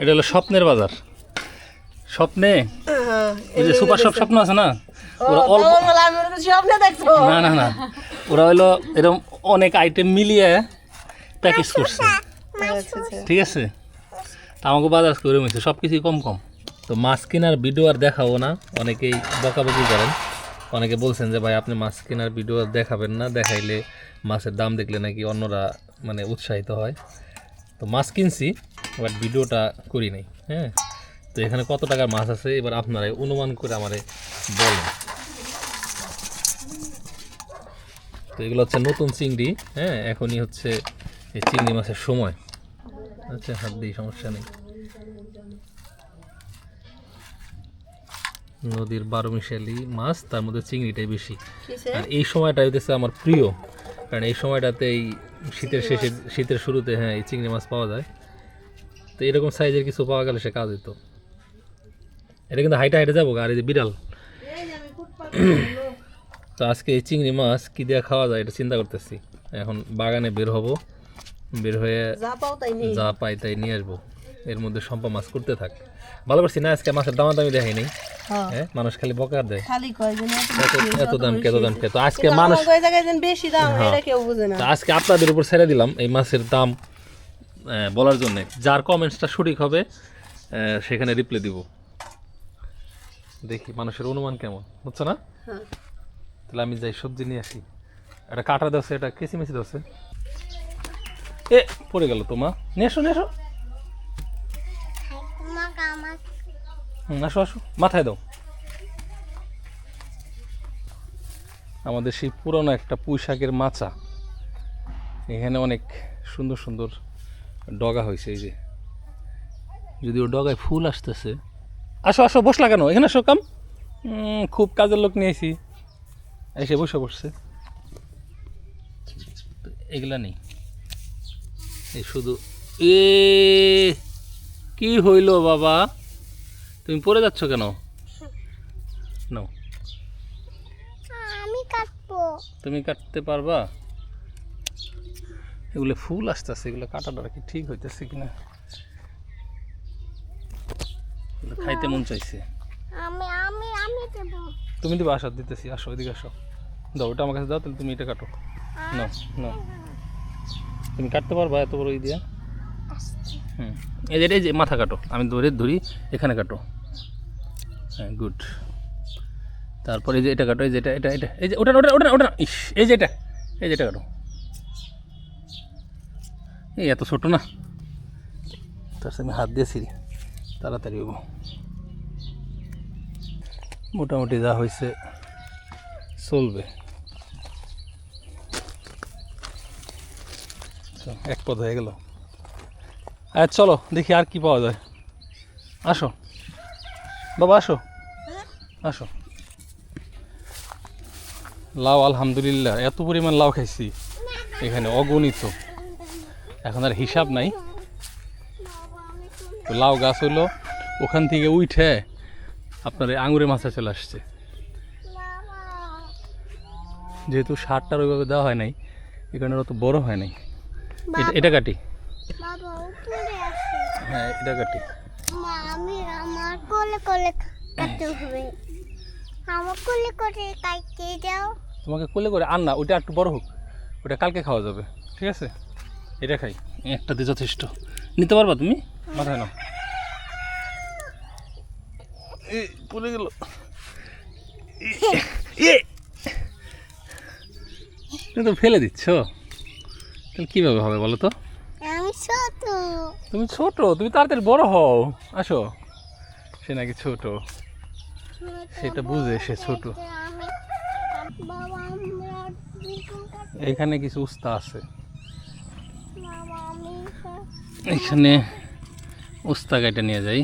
এটা হলো স্বপ্নের বাজার। স্বপ্নে? ওই যে সুপার শপ স্বপ্ন আছে না? ওরা অল্প স্বপ্নে দেখছ? না না না। ওরা হলো এরকম অনেক আইটেম মিলিয়ে প্যাকেজ করছে। ঠিক আছে? আমাকে বাজার করে মিশে সব কিছুই কম কম। তো মাছ কেনার ভিডিও আর দেখাবো না। অনেকেই বকাবকি করেন। অনেকে বলছেন যে ভাই আপনি মাছ কেনার ভিডিও আর দেখাবেন না। দেখাইলে মাছের দাম দেখলে নাকি অন্যরা মানে উৎসাহিত হয়। তো মাছ কিনছি বাট ভিডিওটা করি নাই হ্যাঁ? তো এখানে কত টাকার মাছ আছে এবার আপনারাই অনুমান করে আমারে বলেন। তো এগুলো হচ্ছে নতুন চিংড়ি হ্যাঁ? এখনই হচ্ছে এই চিংড়ি মাছের সময়। আচ্ছা হাত দিই সমস্যা নেই। নদীর বারো মিশালি মাছ তার মধ্যে চিংড়িটাই বেশি। আর এই সময়টা হইতেছে আমার প্রিয় কারণ এই সময়টাতে এই শীতের শেষে শীতের শুরুতে হ্যাঁ এই চিংড়ি মাছ পাওয়া যায়। তো এরকম সাইজের কিছু পাওয়া গেলে সে কাজ হইতো এটা কিন্তু হাইটে হাইটে যাব আর এই যে বিড়াল। তো আজকে এই চিংড়ি মাছ কী দিয়ে খাওয়া যায় এটা চিন্তা করতেছি। এখন বাগানে বের হব বের হয়ে যা পাই তাই নিয়ে আসব। এর মধ্যে সম্পা মাছ করতে থাক। ভালো করছি না আজকে মাছের দামাদামি দেখাই নেই। হ্যাঁ। হ্যাঁ মানুষ খালি বকার দেয়। এত দাম কে এত দাম কে? তো আজকে মানুষ কয় জায়গায় যেন বেশি দাম হ্যাঁ। এটা কেউ বুঝে না। আজকে আপনাদের উপর ছেড়ে দিলাম এই মাছের দাম বলার জন্য। যার কমেন্টসটা সঠিক হবে সেখানে রিপ্লাই দিব। দেখি মানুষের অনুমান কেমন বুঝছ না? হ্যাঁ। তাহলে আমি যাই সবজি নিয়ে আসি। একটা কাটা দেওয়া এটা কেসি মেসি দেওয়া এ পড়ে গেল তোমা। নিয়ে এসো নিয়ে এসো হুম, আসো আসো। মাথায় দাও। আমাদের সেই পুরনো একটা পুঁই শাকের মাচা। এখানে অনেক সুন্দর সুন্দর ডগা হয়েছে, এই যে। যদিও ডগায় ফুল আসতেছে। আসো আসো, বসলা কেন? এখানে আসো, কাম। খুব কাজের লোক নিয়েছি এসে বসে বসছে এগুলা নেই। এই শুধু এ, কি হইল বাবা? তুমি পড়ে যাচ্ছ কেন? নাও। আমি কাটবো। তুমি কাটতে পারবা? এগুলো ফুল আসতেছে এগুলো কাটাটা কি ঠিক হইতেছে কিনা? খাইতে মন চাইছে। আমি আমি আমি দেবো। তুমি দিবা আসা দিতেছি। আসো ওইদিকে আসো। দাও ওটা আমার কাছে দাও তাহলে তুমি এটা কাটো। নাও নাও। তুমি কাটতে পারবা এত বড় ই দিয়া? হুম। এই যে মাথা কাটো। আমি ধরে ধরি এখানে কাটো। হ্যাঁ গুড তারপরে এই যে এটা কাটো, এই যে এটা এটা এটা, এই যে ওটা ওটা ওটা ওটা ইস, এই যে এটা, এই যে এটা কাটো। এই এত ছোট না। তার আমি হাত দিয়েছি তাড়াতাড়ি হব। মোটামুটি যা হয়েছে, চলবে। এক পদ হয়ে গেল। আচ্ছা চলো, দেখি আর কি পাওয়া যায়। আসো। বাবা, আসো। আসো। লাউ আলহামদুলিল্লাহ এত পরিমাণ লাউ খাইছি এখানে অগণিত। এখন আর হিসাব নাই। তো লাউ গাছ হলো ওখান থেকে উঠে আপনার এই আঙুরের মাথা চলে আসছে। যেহেতু সারটার ওইভাবে দেওয়া হয় নাই কারণে অত বড় হয় নাই। এটা কাটি? হ্যাঁ এটা কাটি। আমি আমার কোলে কোলে কাটতে হবে। আমার কোলে করে কাটতে দাও। তোমাকে কোলে করে আন না ওটা একটু বড় হোক। ওটা কালকে খাওয়া যাবে ঠিক আছে? এটা খাই। একটাতে যথেষ্ট। নিতে পারবা তুমি? মাথায় নাও। এই পড়ে গেল। তুমি তো ফেলে দিচ্ছ। তাহলে কীভাবে হবে বলো তো? তুমি ছোট তুমি তাড়াতাড়ি বড় হও। আসো। সে নাকি ছোট। সেটা বুঝে সে ছোট। এইখানে কিছু উস্তা আছে। এখানে উস্তা কাটা নিয়ে যাই।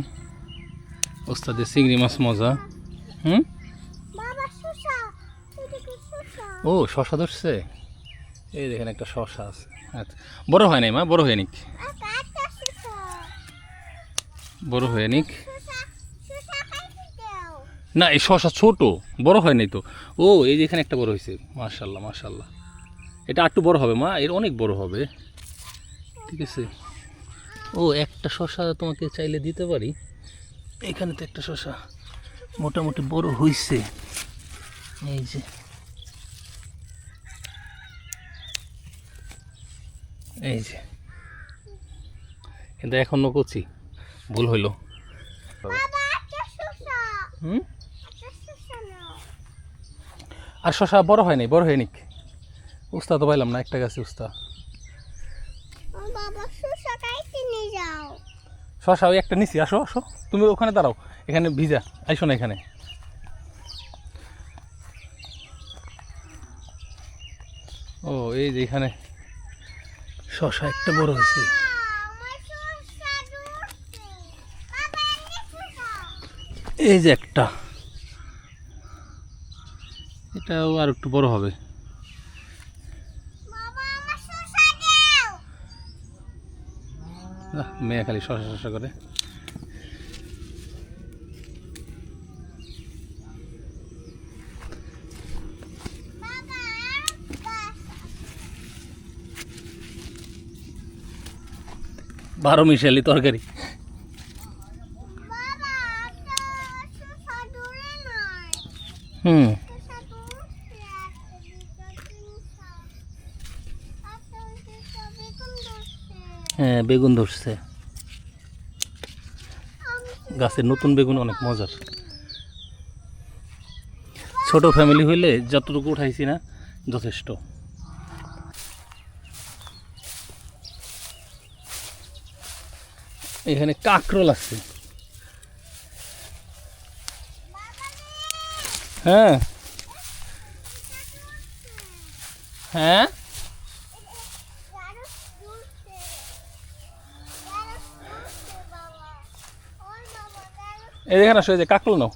উস্তা দিয়ে চিংড়ি মাছ মজা। হুম? ও, শশা ধরছে? এই দেখেন একটা শশা আছে। আচ্ছা বড় হয় নাই মা? বড় হয়ে নিক। বড় হয়ে নিক শসা শসা খাইতে দাও না এই শশা ছোট বড় হয় নাই তো। ও এই যে এখানে একটা বড় হয়েছে। মার্শাল্লাহ মার্শাল্লাহ এটা একটু বড় হবে মা এর অনেক বড় হবে। ঠিক আছে। ও একটা শশা তোমাকে চাইলে দিতে পারি। এখানে তো একটা শশা মোটামুটি বড় হইছে। এই যে। এই যে। কিন্তু এখনও কচি। ভুল হইল। হুম? আর শশা বড় হয়নি বড় হয়নি উস্তা তো পাইলাম না একটা গাছে উস্তা শশা ওই একটা নিছি আসো আসো। তুমি ওখানে দাঁড়াও এখানে ভিজা আইসো না এখানে। ও এই যে এখানে শশা একটা বড় হয়েছে। এই যে একটা। এটাও আর একটু বড় হবে। মেয়ে খালি শশা শশা করে। বারো মিশালি তরকারি। হুম শসা ধরছে একটা দুটো তিনটা একটা দুটো বেগুন ধরছে হ্যাঁ বেগুন ধরছে। গাছের নতুন বেগুন অনেক মজার। ছোট ফ্যামিলি হইলে যতটুকু উঠাইছি না, যথেষ্ট। এখানে কাকরোল আছে। হ্যাঁ। হ্যাঁ গারস ধরছে গারস ধরছে বাবা ওর বাবা গারস এই এখানে আসো এই যে কাকরোল নাও।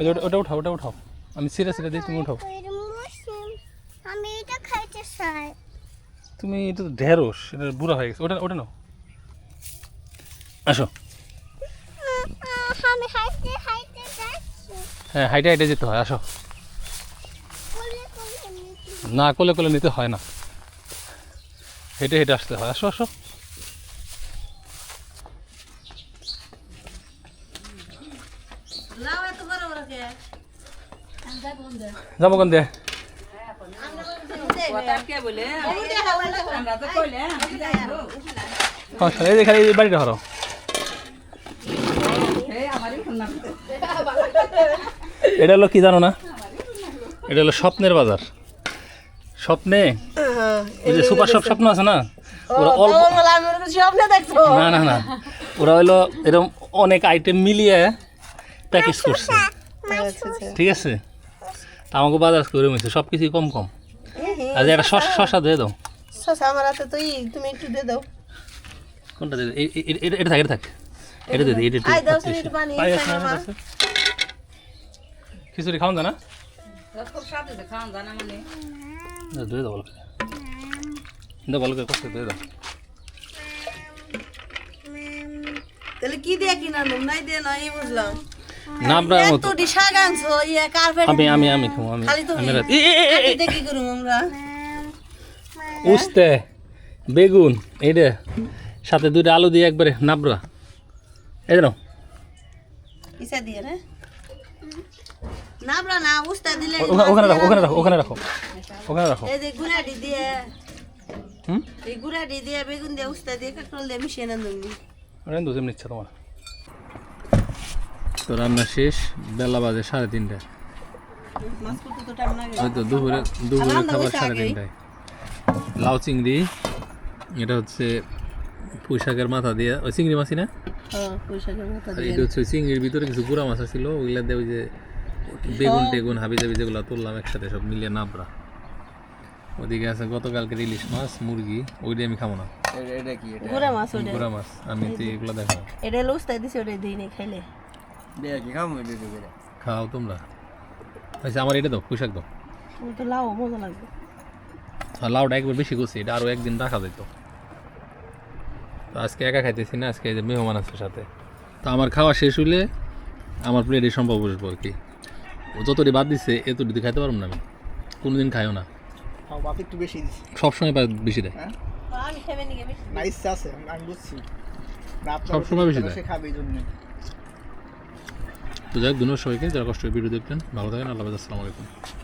ওটা- ওটা উঠাও ওটা উঠাও। আমি সিরা সিরা দিই তুমি উঠাও। আমি এটা খাইতে চাই। তুমি এটা তো ঢেঁড়স এটা বুড়া হয়ে গেছে। ওটা ওটা নাও। আসো। হ্যাঁ হাইটে হাইটে যেতে হয় আসো। না কোলে কোলে নিতে হয় না। হেঁটে হেঁটে আসতে হয়। আসো আসো লাউ এত বড় বড় কে যাব কোন দিয়ে? এই যে খালি এই বাড়িটা হরো এটা হলো কি জানো না? এটা হলো স্বপ্নের বাজার। স্বপ্নে? ওই যে সুপার শপ স্বপ্ন আছে না? ওরা অল্প না না না। ওরা হলো এরকম অনেক আইটেম মিলিয়ে প্যাকেজ করছে। ঠিক আছে? আমাকে বাজার করে মিছে সব কিছুই কম কম। আর যে একটা শস- শসা দিয়ে দাও। শসা আমার হাতে তো তুমি একটু দিয়ে দাও। কোনটা এই- এটা থাক এটা থাক। এটা দিয়ে দিই, এটা? খিচুড়ি খাওয়ান যায় না? দাও, দিয়ে দাও ভালো করে। দাও ভালো করে কষ্ট দিয়ে দাও। তাহলে কি দিয়ে কিনা নুন? নাই দিয়ে নয় বুঝলাম। না আমরা আমি আমি আমি খাব আমি আমি উস্তে বেগুন এইটা সাথে দুইটা আলু দিয়ে একবারে নাবরা এই জানো ইসা দিয়ে রে। না উস্তা দিলে ওখানে রাখো ওখানে রাখো ওখানে রাখো ওখানে রাখো। এই যে গুড়াডি দিয়ে হুম? এই গুড়াডি দিয়ে বেগুন দিয়ে উস্তা দিয়ে কাকরোল দিয়ে মিশিয়ে না তুমি। দুজন নিচ্ছে তোমার। তো রান্না শেষ বেলা বাজে সাড়ে তিনটায়। মাছ হয়তো দুপুরে দুপুরে খাবার সাড়ে তিনটায়। লাউ চিংড়ি এটা হচ্ছে পুঁই শাকের মাথা দিয়ে। ওই চিংড়ি মাছই না? হ্যাঁ এটা হচ্ছে চিংড়ির ভিতরে কিছু গুঁড়া মাছ ছিল ওইগুলা দিয়ে ওই যে বেগুন টেগুন হাবি জাবি যেগুলো তুললাম একসাথে সব মিলিয়ে নাবরা ওদিকে আছে গতকালকে ইলিশ মাছ মুরগি ওইটা আমি খাব না। গুড়া মাছ ওটা গুঁড়া মাছ আমি তো এগুলো দেখো এটা উস্তা দিছে ওটা দিই নি খাইলে। খাও তোমরা। আচ্ছা আমার এটা দাও পোশাক দাও। তো লাও মজা লাগবে। লাউটা একবার বেশি করছি এটা আরও একদিন রাখা যেত তো আজকে একা খাইতেছি না আজকে যে মেহমান আছে সাথে। তো আমার খাওয়া শেষ হইলে আমার প্লেটে সম্ভব বসবো আর কি। ও যতটি বাদ দিচ্ছে এতটি খাইতে পারব না আমি। কোনোদিন খাইও না। বাপ একটু বেশি দিছি। সবসময় বেশি দেয়। আমি খেবে নিয়ে তো যাই হোক ধন্যবাদ সবাইকে যারা কষ্ট ভিডিও দেখলেন ভালো থাকেন আল্লাহ আসসালামু আলাইকুম।